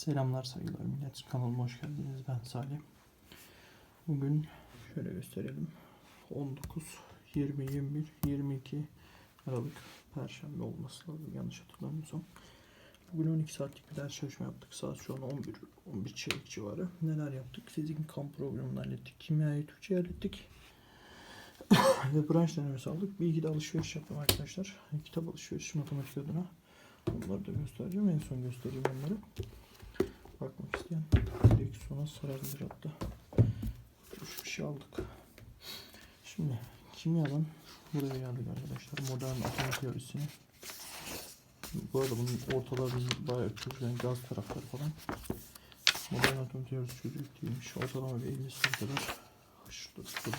Selamlar saygılar millet. Kanalıma hoş geldiniz. Ben Salih. Bugün şöyle gösterelim. 19, 20, 21, 22 Aralık Perşembe olması lazım yanlış hatırlamıyorsam. Bugün 12 saatlik bir ders çalışma yaptık. Saat şu an 11, 11 çeyrek civarı. Neler yaptık? Fizik kamp programını hallettik. Kimyayı Türkçe hallettik. Ve branş denemesi aldık. Bir iki de alışveriş yaptım arkadaşlar. Kitap alışverişi matematik adına. Onları da göstereceğim. En son göstereyim onları. Bakmak isteyen direksiyona sarabilir hatta. Şu bir şey aldık. Şimdi kimyadan buraya geldik arkadaşlar. Modern atom teorisini. Bu arada bunun ortalarının bayağı öpüyoruz. Yani gaz tarafları falan. Modern atom teorisi çocuk değilmiş. Ortalama bir 50 soru kadar. Şurada tutalım.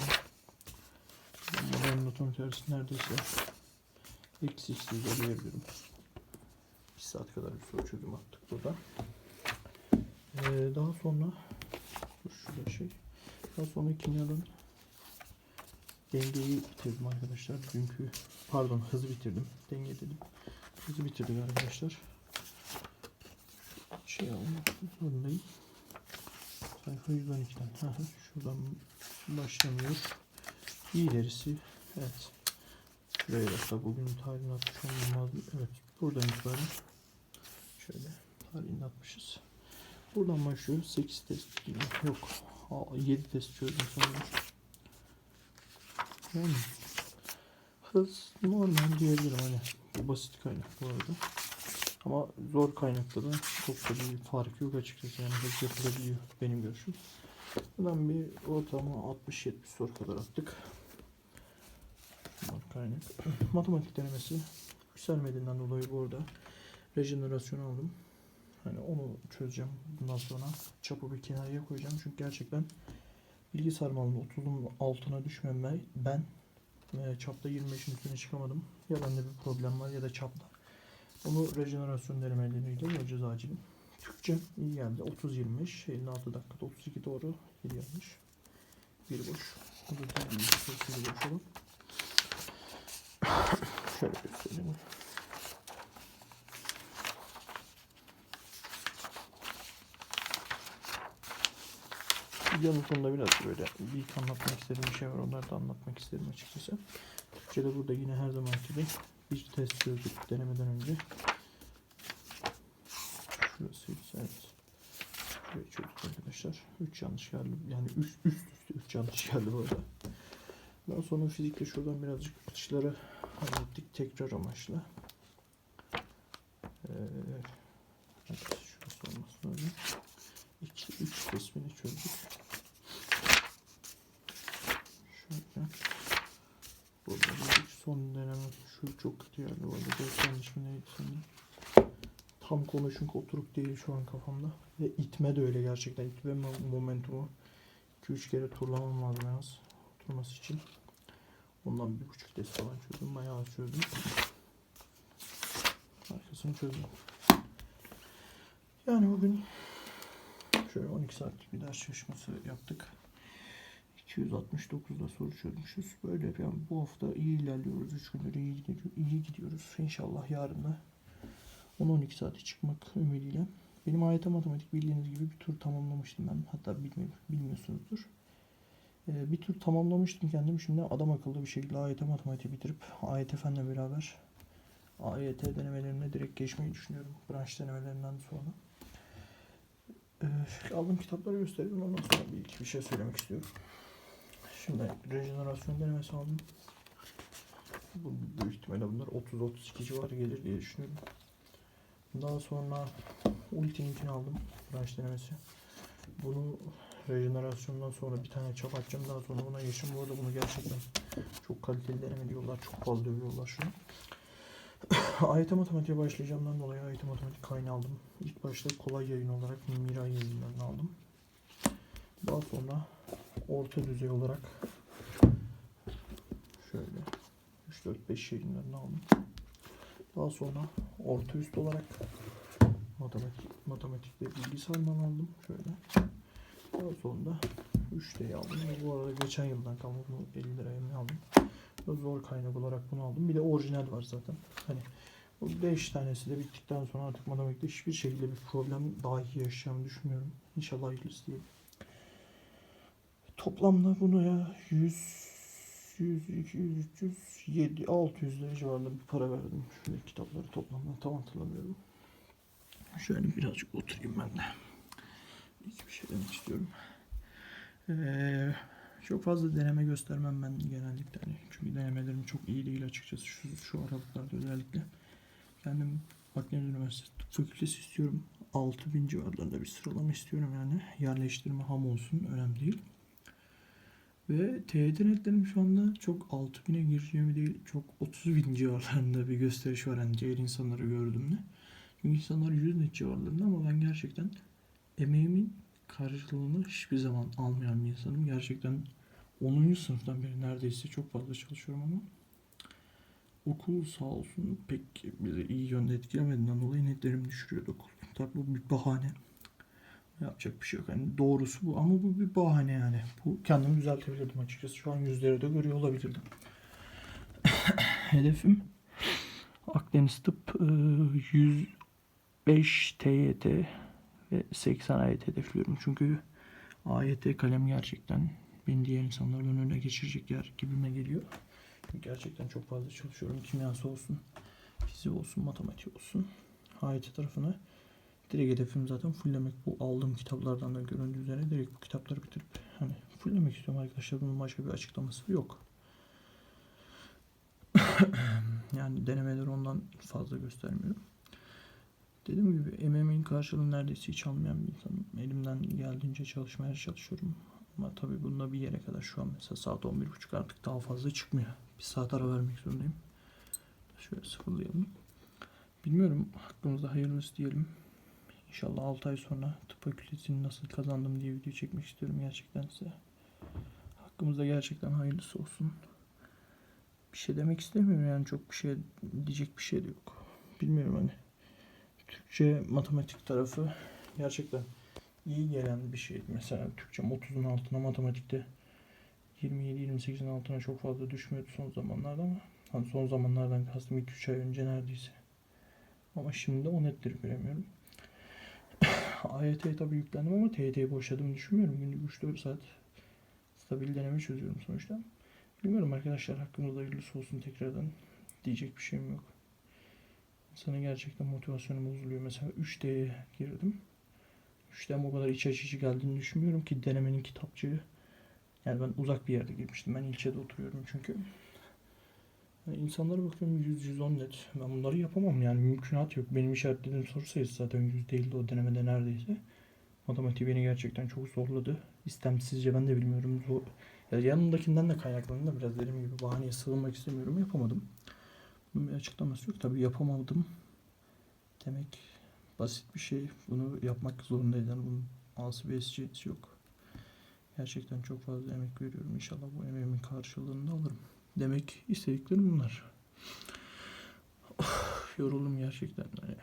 Modern atom teorisi neredeyse eksi diyebilirim. 2 saat kadar bir soru çözüm attık burada. Ee, daha sonra şurada şey. Daha sonra kimyadan dengeyi bitirdim arkadaşlar. Dünkü pardon hızı bitirdim. Denge dedim. Hızı bitirdik arkadaşlar. Şey almak zorundayım. Sayfa 112'den. Hı hı, Şuradan başlamıyor. İlerisi. Evet. Şuraya da bugün tarihini atmış olmam lazım. Evet. Buradan itibaren şöyle tarihini atmışız. Buradan başlıyoruz. 8 test. Yok. 7 test çözdüm sanırım. Yani hız normal diyebilirim hani. Bu basit kaynak bu arada. Ama zor kaynakta da çok da bir fark yok açıkçası. Yani hız yapılabiliyor benim görüşüm. Buradan bir ortalama 60-70 soru kadar attık. Zor kaynak. Matematik denemesi yükselmediğinden dolayı bu arada rejenerasyon aldım. Hani onu çözeceğim bundan sonra. Çapı bir kenarıya koyacağım. Çünkü gerçekten bilgi sarmalının 30'un altına düşmem ben. Ben e, çapta 25'in üstüne çıkamadım. Ya bende bir problem var ya da çapta. Onu rejenerasyon denemeleriyle göreceğiz acilim. Türkçe iyi geldi. 30-25, 56 dakikada 32 doğru, 7 yanlış. Bir boş. Bu da bir boş. Şöyle göstereyim. Videonun sonunda biraz böyle bir anlatmak istediğim bir şey var. Onları da anlatmak istedim açıkçası. Türkçe'de burada yine her zamanki gibi bir test çözdük denemeden önce. Şurası evet. Şurayı çözdük arkadaşlar. 3 yanlış geldi. Yani üst üst üste 3 yanlış geldi bu arada. Daha sonra fizikte şuradan birazcık atışları hallettik tekrar amaçlı. Ee, evet, şurası olması lazım. 2 3 kısmını çözdük. Şöyle. Burada bir son deneme. Şu çok kötü geldi bu arada. Yanlış mı neydi sanırım. Tam konu çünkü oturuk değil şu an kafamda. Ve itme de öyle gerçekten. İtme mo- momentumu 2-3 kere turlamam lazım en az. Oturması için. Ondan bir buçuk test falan çözdüm. Bayağı çözdüm. Arkasını çözdüm. Yani bugün şöyle 12 saatlik bir ders çalışması yaptık. 269'da soru çözmüşüz. Böyle yani bu hafta iyi ilerliyoruz. 3 gündür iyi, gidiyor- iyi gidiyoruz. İnşallah yarın da 10-12 saate çıkmak ümidiyle. Benim AYT matematik bildiğiniz gibi bir tur tamamlamıştım ben. Hatta bilmiyorum, bilmiyorsunuzdur. Ee, bir tur tamamlamıştım kendim. Şimdi adam akıllı bir şekilde AYT matematiği bitirip AYT fenle beraber AYT denemelerine direkt geçmeyi düşünüyorum. Branş denemelerinden sonra. Ee, aldığım kitapları göstereyim. Ondan sonra bir iki bir şey söylemek istiyorum. Şimdi rejenerasyon denemesi aldım. Bu büyük ihtimalle bunlar 30-32 civarı gelir diye düşünüyorum. Daha sonra ultininkini aldım. Branş denemesi. Bunu rejenerasyondan sonra bir tane çap atacağım. Daha sonra buna geçim. Bu arada bunu gerçekten çok kaliteli deneme diyorlar. Çok fazla övüyorlar şunu. AYT matematiğe başlayacağımdan dolayı AYT matematik kaynağı aldım. İlk başta kolay yayın olarak Miray yayınlarını aldım. Daha sonra orta düzey olarak şöyle 3-4-5 yayınlarını aldım. Daha sonra orta üst olarak matematik matematikte bilgi sarmal aldım şöyle. Daha sonra da 3D'yi aldım. Bu arada geçen yıldan kalma bunu 50 liraya mı aldım. Zor kaynak olarak bunu aldım. Bir de orijinal var zaten. Hani O 5 tanesi de bittikten sonra artık matematikte hiçbir şekilde bir problem dahi yaşayacağımı düşünmüyorum. İnşallah hayırlısı diyelim. Toplamda buna ya 100, 100, 200, 300, 7, 600 lira civarında bir para verdim. Şöyle kitapları toplamda tam hatırlamıyorum. Şöyle birazcık oturayım ben de. Hiçbir şey demek istiyorum. Ee, çok fazla deneme göstermem ben genellikle. Hani çünkü denemelerim çok iyi değil açıkçası şu, şu aralıklarda özellikle. Kendim Akdeniz Üniversitesi Tıp Fakültesi istiyorum. 6000 civarlarında bir sıralama istiyorum yani. Yerleştirme ham olsun önemli değil. Ve TYT netlerim şu anda çok 6000'e gireceğimi değil çok 30 bin civarlarında bir gösteriş var hani diğer insanları gördüğümde. Çünkü insanlar 100 net civarlarında ama ben gerçekten emeğimin karşılığını hiçbir zaman almayan bir insanım. Gerçekten 10. sınıftan beri neredeyse çok fazla çalışıyorum ama okul sağ olsun pek bizi iyi yönde etkilemediğinden dolayı netlerimi düşürüyordu okul. Tabii bu bir bahane. Yapacak bir şey yok. Yani doğrusu bu ama bu bir bahane yani. Bu kendimi düzeltebilirdim açıkçası. Şu an yüzleri de görüyor olabilirdim. Hedefim Akdeniz Tıp e, 105 TYT ve 80 AYT hedefliyorum. Çünkü AYT kalem gerçekten beni diğer insanların önüne geçirecek yer gibime geliyor. Gerçekten çok fazla çalışıyorum. Kimyası olsun, fiziği olsun, matematik olsun. AYT tarafını direkt hedefim zaten fulllemek. Bu aldığım kitaplardan da göründüğü üzere direkt bu kitapları bitirip hani fulllemek istiyorum arkadaşlar. Bunun başka bir açıklaması yok. yani denemeleri ondan fazla göstermiyorum. Dediğim gibi emeğimin karşılığını neredeyse hiç almayan bir insanım. Elimden geldiğince çalışmaya çalışıyorum. Ama tabii bunda bir yere kadar şu an mesela saat 11.30 artık daha fazla çıkmıyor. Bir saat ara vermek zorundayım. Şöyle sıfırlayalım. Bilmiyorum hakkımızda hayırlısı diyelim. İnşallah 6 ay sonra tıp fakültesini nasıl kazandım diye video çekmek istiyorum gerçekten size. Hakkımızda gerçekten hayırlısı olsun. Bir şey demek istemiyorum yani çok bir şey diyecek bir şey de yok. Bilmiyorum hani. Türkçe matematik tarafı gerçekten iyi gelen bir şey. Mesela Türkçe 30'un altına matematikte 27-28'in altına çok fazla düşmüyordu son zamanlarda ama hani son zamanlardan kastım 2-3 ay önce neredeyse. Ama şimdi de o netleri göremiyorum. AYT'ye tabii yüklendim ama TYT'yi boşladığımı düşünmüyorum. Günlük 3-4 saat stabil deneme çözüyorum sonuçta. Bilmiyorum arkadaşlar hakkınızda hayırlısı olsun tekrardan. Diyecek bir şeyim yok. İnsanın gerçekten motivasyonu bozuluyor. Mesela 3D'ye girdim. 3D'm o kadar iç açıcı geldiğini düşünmüyorum ki denemenin kitapçığı. Yani ben uzak bir yerde girmiştim. Ben ilçede oturuyorum çünkü. Yani insanlara bakıyorum 100-110 net. Ben bunları yapamam yani mümkünat yok. Benim işaretlediğim soru sayısı zaten 100 değildi o denemede neredeyse. Matematik beni gerçekten çok zorladı. İstemsizce ben de bilmiyorum. Zor... Ya yanımdakinden de kaynaklandı biraz dediğim gibi bahaneye sığınmak istemiyorum. Yapamadım. Bir açıklaması yok. Tabii yapamadım demek basit bir şey. Bunu yapmak zorundayız. Yani bunun A'sı B'si C'si yok. Gerçekten çok fazla emek veriyorum. İnşallah bu emeğimin karşılığını da alırım. Demek istediklerim bunlar. Of, yoruldum gerçekten. Yani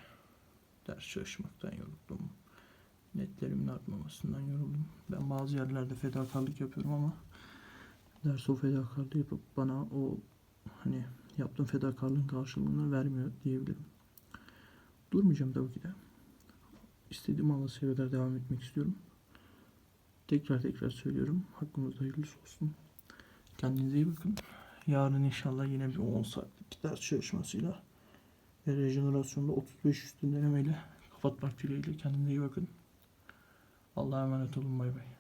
ders çalışmaktan yoruldum. Netlerimin artmamasından yoruldum. Ben bazı yerlerde fedakarlık yapıyorum ama ders o fedakarlığı yapıp bana o hani yaptığım fedakarlığın karşılığını vermiyor diyebilirim. Durmayacağım tabii ki de. İstediğim alasıya kadar devam etmek istiyorum. Tekrar tekrar söylüyorum. Hakkımızda hayırlısı olsun. Kendinize iyi bakın. Yarın inşallah yine bir 10 saatlik ders çalışmasıyla ve rejenerasyonda 35 üstün denemeyle kapatmak dileğiyle kendinize iyi bakın. Allah'a emanet olun. Bay bay.